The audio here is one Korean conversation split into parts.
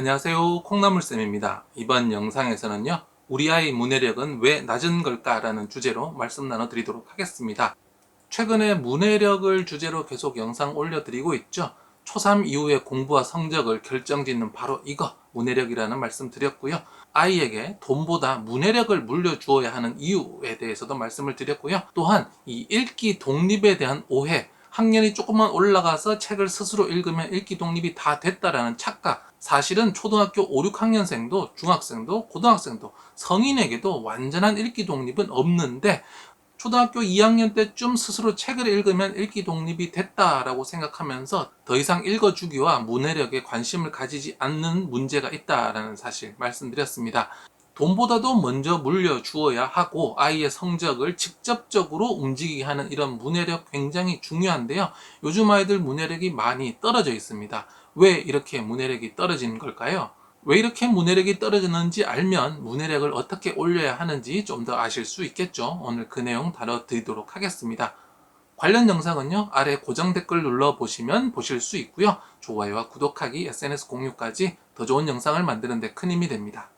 안녕하세요. 콩나물쌤입니다. 이번 영상에서는요, 우리 아이 문해력은 왜 낮은 걸까 라는 주제로 말씀 나눠 드리도록 하겠습니다. 최근에 문해력을 주제로 계속 영상 올려드리고 있죠. 초3 이후의 공부와 성적을 결정짓는 바로 이거, 문해력이라는 말씀 드렸고요. 아이에게 돈보다 문해력을 물려주어야 하는 이유에 대해서도 말씀을 드렸고요. 또한 이 읽기 독립에 대한 오해, 학년이 조금만 올라가서 책을 스스로 읽으면 읽기 독립이 다 됐다라는 착각. 사실은 초등학교 5, 6학년생도 중학생도 고등학생도 성인에게도 완전한 읽기 독립은 없는데 초등학교 2학년 때쯤 스스로 책을 읽으면 읽기 독립이 됐다라고 생각하면서 더 이상 읽어주기와 문해력에 관심을 가지지 않는 문제가 있다라는 사실 말씀드렸습니다. 돈보다도 먼저 물려주어야 하고 아이의 성적을 직접적으로 움직이게 하는 이런 문해력 굉장히 중요한데요. 요즘 아이들 문해력이 많이 떨어져 있습니다. 왜 이렇게 문해력이 떨어지는 걸까요? 왜 이렇게 문해력이 떨어지는지 알면 문해력을 어떻게 올려야 하는지 좀 더 아실 수 있겠죠. 오늘 그 내용 다뤄드리도록 하겠습니다. 관련 영상은요, 아래 고정 댓글 눌러 보시면 보실 수 있고요. 좋아요와 구독하기, SNS 공유까지 더 좋은 영상을 만드는 데 큰 힘이 됩니다.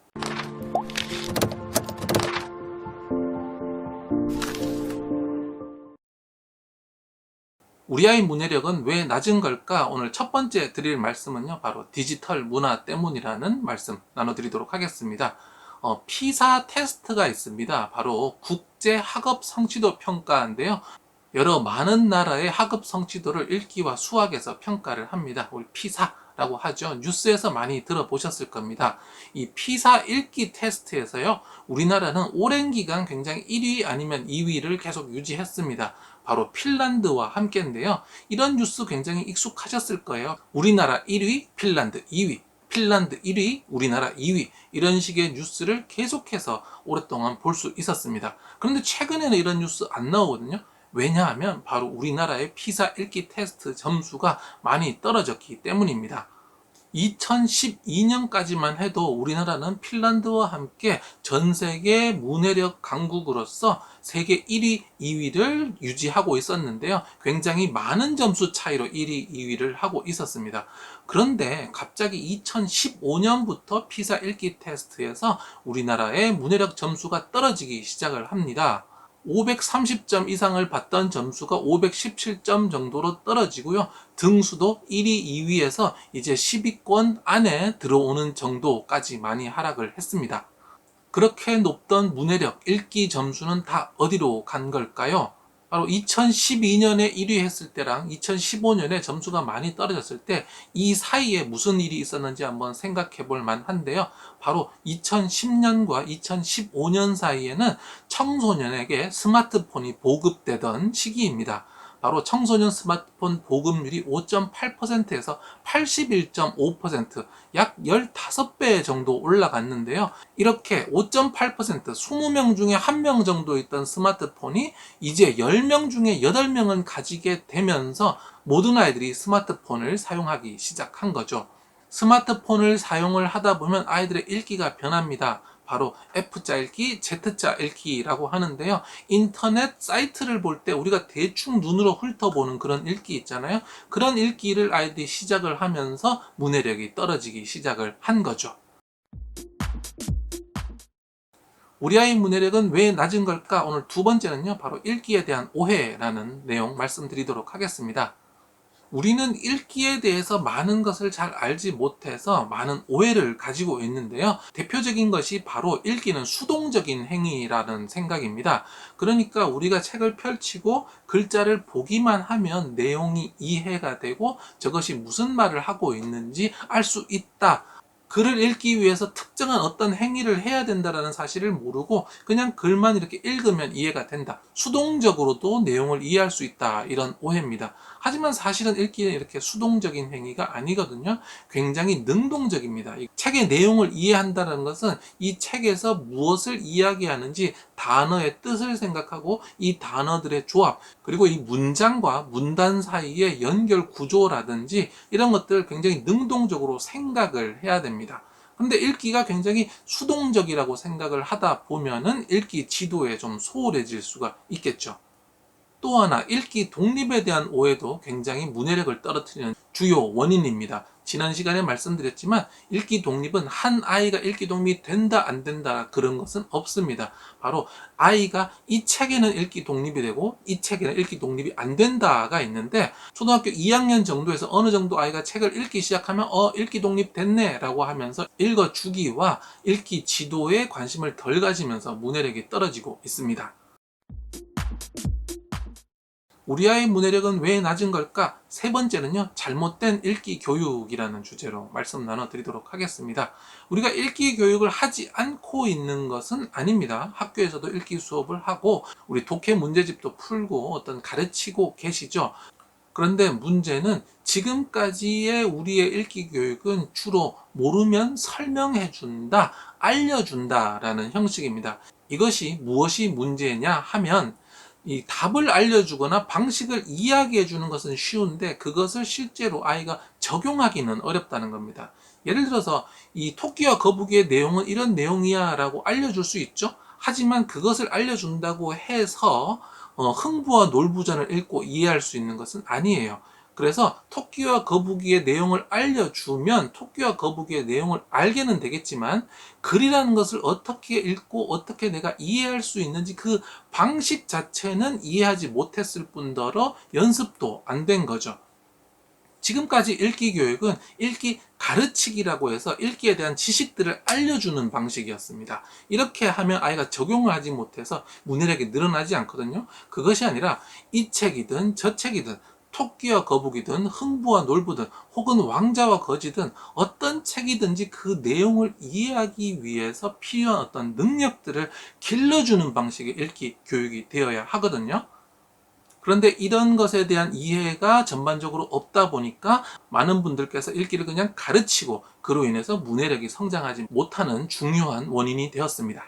우리 아이 문해력은 왜 낮은 걸까? 오늘 첫 번째 드릴 말씀은요, 바로 디지털 문화 때문이라는 말씀 나눠드리도록 하겠습니다. 어, 피사 테스트가 있습니다. 바로 국제 학업 성취도 평가인데요. 여러 많은 나라의 학업 성취도를 읽기와 수학에서 평가를 합니다. 우리 피사 라고 하죠. 뉴스에서 많이 들어보셨을 겁니다. 이 피사 읽기 테스트에서요, 우리나라는 오랜 기간 굉장히 1위 아니면 2위를 계속 유지했습니다. 바로 핀란드와 함께인데요. 이런 뉴스 굉장히 익숙하셨을 거예요. 우리나라 1위, 핀란드 2위, 핀란드 1위, 우리나라 2위 이런 식의 뉴스를 계속해서 오랫동안 볼 수 있었습니다. 그런데 최근에는 이런 뉴스 안 나오거든요. 왜냐하면 바로 우리나라의 피사 읽기 테스트 점수가 많이 떨어졌기 때문입니다. 2012년까지만 해도 우리나라는 핀란드와 함께 전 세계 문해력 강국으로서 세계 1위, 2위를 유지하고 있었는데요. 굉장히 많은 점수 차이로 1위, 2위를 하고 있었습니다. 그런데 갑자기 2015년부터 피사 읽기 테스트에서 우리나라의 문해력 점수가 떨어지기 시작을 합니다. 530점 이상을 받던 점수가 517점 정도로 떨어지고요. 등수도 1위, 2위에서 이제 10위권 안에 들어오는 정도까지 많이 하락을 했습니다. 그렇게 높던 문해력, 읽기 점수는 다 어디로 간 걸까요? 바로 2012년에 1위 했을 때랑 2015년에 점수가 많이 떨어졌을 때 이 사이에 무슨 일이 있었는지 한번 생각해 볼 만한데요. 바로 2010년과 2015년 사이에는 청소년에게 스마트폰이 보급되던 시기입니다. 바로 청소년 스마트폰 보급률이 5.8%에서 81.5%, 약 15배 정도 올라갔는데요. 이렇게 5.8%, 20명 중에 1명 정도 있던 스마트폰이 이제 10명 중에 8명은 가지게 되면서 모든 아이들이 스마트폰을 사용하기 시작한 거죠. 스마트폰을 사용을 하다 보면 아이들의 읽기가 변합니다. 바로 F자 읽기, Z자 읽기라고 하는데요. 인터넷 사이트를 볼 때 우리가 대충 눈으로 훑어보는 그런 읽기 있잖아요. 그런 읽기를 아이들이 시작을 하면서 문해력이 떨어지기 시작을 한 거죠. 우리 아이 문해력은 왜 낮은 걸까? 오늘 두 번째는요, 바로 읽기에 대한 오해라는 내용 말씀드리도록 하겠습니다. 우리는 읽기에 대해서 많은 것을 잘 알지 못해서 많은 오해를 가지고 있는데요. 대표적인 것이 바로 읽기는 수동적인 행위라는 생각입니다. 그러니까 우리가 책을 펼치고 글자를 보기만 하면 내용이 이해가 되고 저것이 무슨 말을 하고 있는지 알 수 있다. 글을 읽기 위해서 특정한 어떤 행위를 해야 된다라는 사실을 모르고 그냥 글만 이렇게 읽으면 이해가 된다. 수동적으로도 내용을 이해할 수 있다. 이런 오해입니다. 하지만 사실은 읽기는 이렇게 수동적인 행위가 아니거든요. 굉장히 능동적입니다. 책의 내용을 이해한다는 것은 이 책에서 무엇을 이야기하는지 단어의 뜻을 생각하고 이 단어들의 조합, 그리고 이 문장과 문단 사이의 연결 구조라든지 이런 것들을 굉장히 능동적으로 생각을 해야 됩니다. 근데 읽기가 굉장히 수동적이라고 생각을 하다 보면은 읽기 지도에 좀 소홀해질 수가 있겠죠. 또 하나 읽기 독립에 대한 오해도 굉장히 문해력을 떨어뜨리는 주요 원인입니다. 지난 시간에 말씀드렸지만 읽기 독립은 한 아이가 읽기 독립이 된다 안 된다 그런 것은 없습니다. 바로 아이가 이 책에는 읽기 독립이 되고 이 책에는 읽기 독립이 안 된다가 있는데 초등학교 2학년 정도에서 어느 정도 아이가 책을 읽기 시작하면 어 읽기 독립 됐네 라고 하면서 읽어주기와 읽기 지도에 관심을 덜 가지면서 문해력이 떨어지고 있습니다. 우리 아이 문해력은 왜 낮은 걸까? 세 번째는요, 잘못된 읽기 교육이라는 주제로 말씀 나눠드리도록 하겠습니다. 우리가 읽기 교육을 하지 않고 있는 것은 아닙니다. 학교에서도 읽기 수업을 하고, 우리 독해 문제집도 풀고, 어떤 가르치고 계시죠. 그런데 문제는 지금까지의 우리의 읽기 교육은 주로 모르면 설명해 준다, 알려준다 라는 형식입니다. 이것이 무엇이 문제냐 하면 이 답을 알려주거나 방식을 이야기해 주는 것은 쉬운데 그것을 실제로 아이가 적용하기는 어렵다는 겁니다. 예를 들어서 이 토끼와 거북이의 내용은 이런 내용이야 라고 알려줄 수 있죠. 하지만 그것을 알려준다고 해서 어, 흥부와 놀부전을 읽고 이해할 수 있는 것은 아니에요. 그래서 토끼와 거북이의 내용을 알려주면 토끼와 거북이의 내용을 알게는 되겠지만 글이라는 것을 어떻게 읽고 어떻게 내가 이해할 수 있는지 그 방식 자체는 이해하지 못했을 뿐더러 연습도 안 된 거죠. 지금까지 읽기 교육은 읽기 가르치기라고 해서 읽기에 대한 지식들을 알려주는 방식이었습니다. 이렇게 하면 아이가 적용을 하지 못해서 문해력이 늘어나지 않거든요. 그것이 아니라 이 책이든 저 책이든 토끼와 거북이든 흥부와 놀부든 혹은 왕자와 거지든 어떤 책이든지 그 내용을 이해하기 위해서 필요한 어떤 능력들을 길러주는 방식의 읽기 교육이 되어야 하거든요. 그런데 이런 것에 대한 이해가 전반적으로 없다 보니까 많은 분들께서 읽기를 그냥 가르치고 그로 인해서 문해력이 성장하지 못하는 중요한 원인이 되었습니다.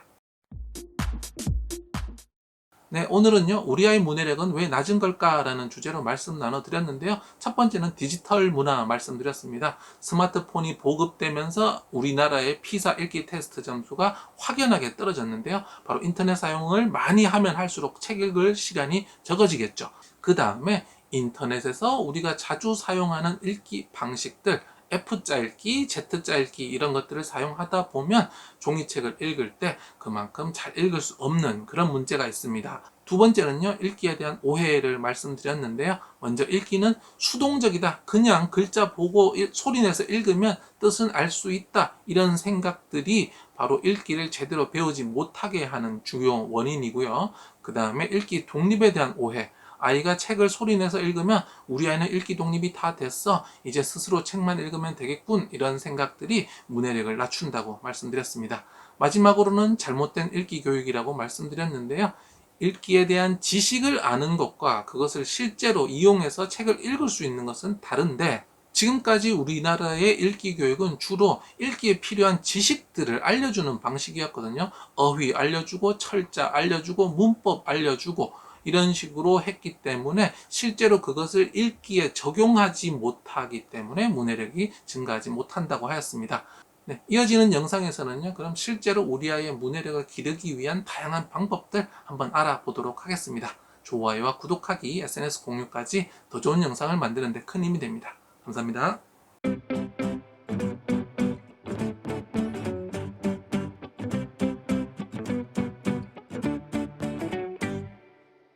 네, 오늘은요, 우리 아이 문해력은 왜 낮은 걸까라는 주제로 말씀 나눠드렸는데요. 첫 번째는 디지털 문화 말씀드렸습니다. 스마트폰이 보급되면서 우리나라의 피사 읽기 테스트 점수가 확연하게 떨어졌는데요. 바로 인터넷 사용을 많이 하면 할수록 책 읽을 시간이 적어지겠죠. 그 다음에 인터넷에서 우리가 자주 사용하는 읽기 방식들, F자 읽기, Z자 읽기 이런 것들을 사용하다 보면 종이책을 읽을 때 그만큼 잘 읽을 수 없는 그런 문제가 있습니다. 두 번째는요, 읽기에 대한 오해를 말씀드렸는데요. 먼저 읽기는 수동적이다. 그냥 글자 보고 소리내서 읽으면 뜻은 알 수 있다. 이런 생각들이 바로 읽기를 제대로 배우지 못하게 하는 주요 원인이고요. 그 다음에 읽기 독립에 대한 오해. 아이가 책을 소리내서 읽으면 우리 아이는 읽기 독립이 다 됐어. 이제 스스로 책만 읽으면 되겠군. 이런 생각들이 문해력을 낮춘다고 말씀드렸습니다. 마지막으로는 잘못된 읽기 교육이라고 말씀드렸는데요. 읽기에 대한 지식을 아는 것과 그것을 실제로 이용해서 책을 읽을 수 있는 것은 다른데 지금까지 우리나라의 읽기 교육은 주로 읽기에 필요한 지식들을 알려주는 방식이었거든요. 어휘 알려주고 철자 알려주고 문법 알려주고 이런 식으로 했기 때문에 실제로 그것을 읽기에 적용하지 못하기 때문에 문해력이 증가하지 못한다고 하였습니다. 네, 이어지는 영상에서는요, 그럼 실제로 우리 아이의 문해력을 기르기 위한 다양한 방법들 한번 알아보도록 하겠습니다. 좋아요와 구독하기, SNS 공유까지 더 좋은 영상을 만드는 데 큰 힘이 됩니다. 감사합니다.